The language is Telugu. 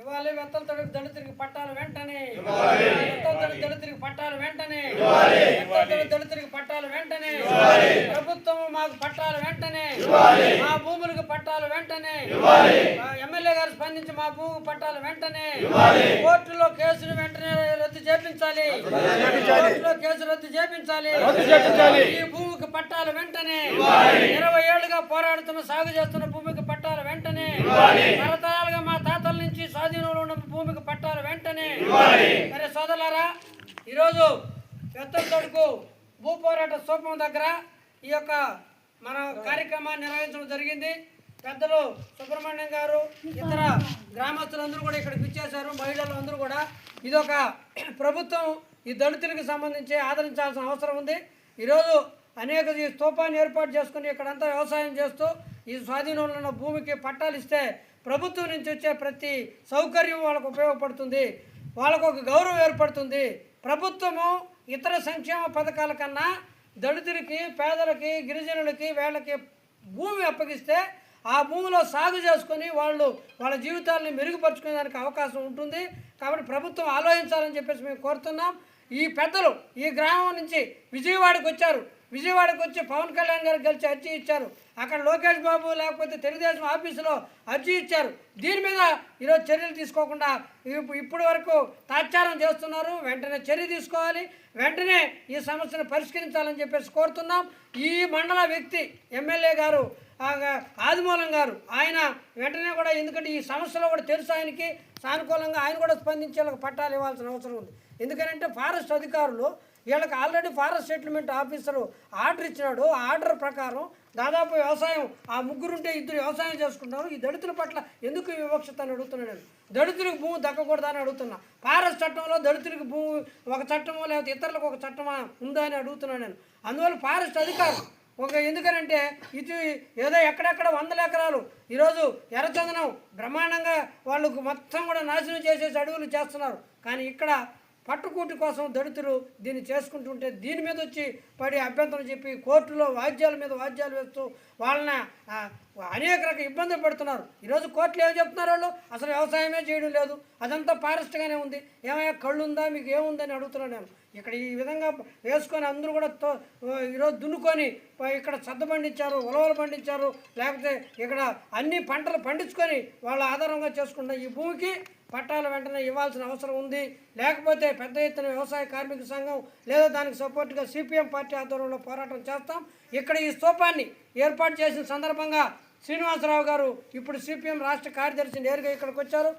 ఇవ్వాలి వెత్తలతోడి దళితుడికి పట్టాలు వెంటనే. వెత్తలతోడి దళితుడికి పట్టాలు వెంటనే. వెత్తలతోడి దళితుడికి పట్టాలు వెంటనే. ప్రభుత్వం మాకు పట్టాలు వెంటనే. మా భూములకు పట్టాలు వెంటనే. ఎమ్మెల్యే గారు స్పందించి మా భూమికి పట్టాలు వెంటనే. కోర్టులో కేసులు వెంటనే రద్దు చేపించాలి. కోర్టులో కేసు రద్దు చేపించాలి. ఈ భూమికి పట్టాలు వెంటనే. ఇరవై ఏళ్ళుగా పోరాడుతున్న సాగు చేస్తున్న భూమికి పట్టాలు వెంటనే తరతరాలుగా మా తాతల నుంచి స్వాధీనంలో ఉన్న భూమికి పట్టాలు మరి సోదరులారా ఈరోజు పెద్దతోడుకు భూ పోరాట స్థూపం దగ్గర ఈ యొక్క మన కార్యక్రమాన్ని నిర్వహించడం జరిగింది. పెద్దలు సుబ్రహ్మణ్యం గారు ఇతర గ్రామస్తులందరూ కూడా ఇక్కడికి ఇచ్చేశారు మహిళలు అందరూ కూడా ఇదొక ప్రభుత్వం ఈ దళితులకు సంబంధించి ఆదరించాల్సిన అవసరం ఉంది. ఈరోజు అనేక ఈ స్తూపాన్ని ఏర్పాటు చేసుకుని ఇక్కడంతా వ్యవసాయం చేస్తూ ఈ స్వాధీనంలో ఉన్న భూమికి పట్టాలు ఇస్తే ప్రభుత్వం నుంచి వచ్చే ప్రతి సౌకర్యం వాళ్ళకు ఉపయోగపడుతుంది. వాళ్ళకు ఒక గౌరవం ఏర్పడుతుంది. ప్రభుత్వము ఇతర సంక్షేమ పథకాల కన్నా దళితులకి పేదలకి గిరిజనులకి వీళ్ళకి భూమి అప్పగిస్తే ఆ భూమిలో సాగు చేసుకొని వాళ్ళు వాళ్ళ జీవితాలని మెరుగుపరుచుకునే దానికి అవకాశం ఉంటుంది. కాబట్టి ప్రభుత్వం ఆలోచించాలని చెప్పేసి మేము కోరుతున్నాం. ఈ పెద్దలు ఈ గ్రామం నుంచి విజయవాడకు వచ్చారు. విజయవాడకు వచ్చి పవన్ కళ్యాణ్ గారు కలిసి అర్జీ ఇచ్చారు. అక్కడ లోకేష్ బాబు లేకపోతే తెలుగుదేశం ఆఫీసులో అర్జీ ఇచ్చారు. దీని మీద ఈరోజు చర్యలు తీసుకోకుండా ఇప్పటి వరకు తాత్సారం చేస్తున్నారు. వెంటనే చర్య తీసుకోవాలి. వెంటనే ఈ సమస్యను పరిష్కరించాలని చెప్పేసి కోరుతున్నాం. ఈ మండల వ్యక్తి ఎమ్మెల్యే గారు ఆదిమూలం గారు ఆయన వెంటనే కూడా ఎందుకంటే ఈ సమస్యలో కూడా తెలుసు ఆయనకి. సానుకూలంగా ఆయన కూడా స్పందించి పట్టాలు ఇవ్వాల్సిన అవసరం ఉంది. ఎందుకంటే ఫారెస్ట్ అధికారులు వీళ్ళకి already forest settlement officer order ఇచ్చినాడు. ఆ ఆర్డర్ ప్రకారం దాదాపు వ్యవసాయం ఆ ముగ్గురుంటే ఇద్దరు వ్యవసాయం చేసుకుంటారు ఈ దళితుల పట్ల ఎందుకు వివక్షత అని అడుగుతున్నాను నేను? దళితులకు భూమి దక్కకూడదని అడుగుతున్నా. ఫారెస్ట్ చట్టంలో దళితులకు భూమి ఒక చట్టమో లేకపోతే ఇతరులకు ఒక చట్టమా ఉందా అని అడుగుతున్నాను నేను. అందువల్ల ఫారెస్ట్ అధికారులు ఒక ఎందుకనంటే ఇది ఏదో ఎక్కడెక్కడ వందల ఎకరాలు ఈరోజు ఎర్రచందనం బ్రహ్మాండంగా వాళ్ళకు మొత్తం కూడా నాశనం చేసేసి అడుగులు చేస్తున్నారు. కానీ ఇక్కడ పట్టుకూటి కోసం దళితులు దీన్ని చేసుకుంటుంటే దీని మీద వచ్చి పడి అభ్యంతరం చెప్పి కోర్టులో వాద్యాల మీద వాద్యాలు వేస్తూ వాళ్ళని అనేక రకాల ఇబ్బందులు పడుతున్నారు. ఈరోజు కోర్టులు ఏం చెప్తున్నారు వాళ్ళు? అసలు వ్యవసాయమే చేయడం లేదు. అదంతా ఫారెస్ట్గానే ఉంది. ఏమయ్యా కళ్ళు ఉందా మీకు ఏముందని అడుగుతున్నాను నేను. ఇక్కడ ఈ విధంగా వేసుకొని అందరూ కూడా తో- ఈరోజు దున్నుకొని ఇక్కడ సద్ద పండించారు ఉలవలు పండించారు లేకపోతే ఇక్కడ అన్ని పంటలు పండించుకొని వాళ్ళ ఆధారంగా చేసుకున్న ఈ భూమికి పట్టాలు వెంటనే ఇవ్వాల్సిన అవసరం ఉంది. లేకపోతే పెద్ద ఎత్తున వ్యవసాయ కార్మిక సంఘం లేదా దానికి సపోర్ట్గా సిపిఎం పార్టీ ఆధ్వర్యంలో పోరాటం చేస్తాం. ఇక్కడ ఈ స్తూపాన్ని ఏర్పాటు చేసిన సందర్భంగా శ్రీనివాసరావు గారు ఇప్పుడు సిపిఎం రాష్ట్ర కార్యదర్శి నేరుగా ఇక్కడికి వచ్చారు.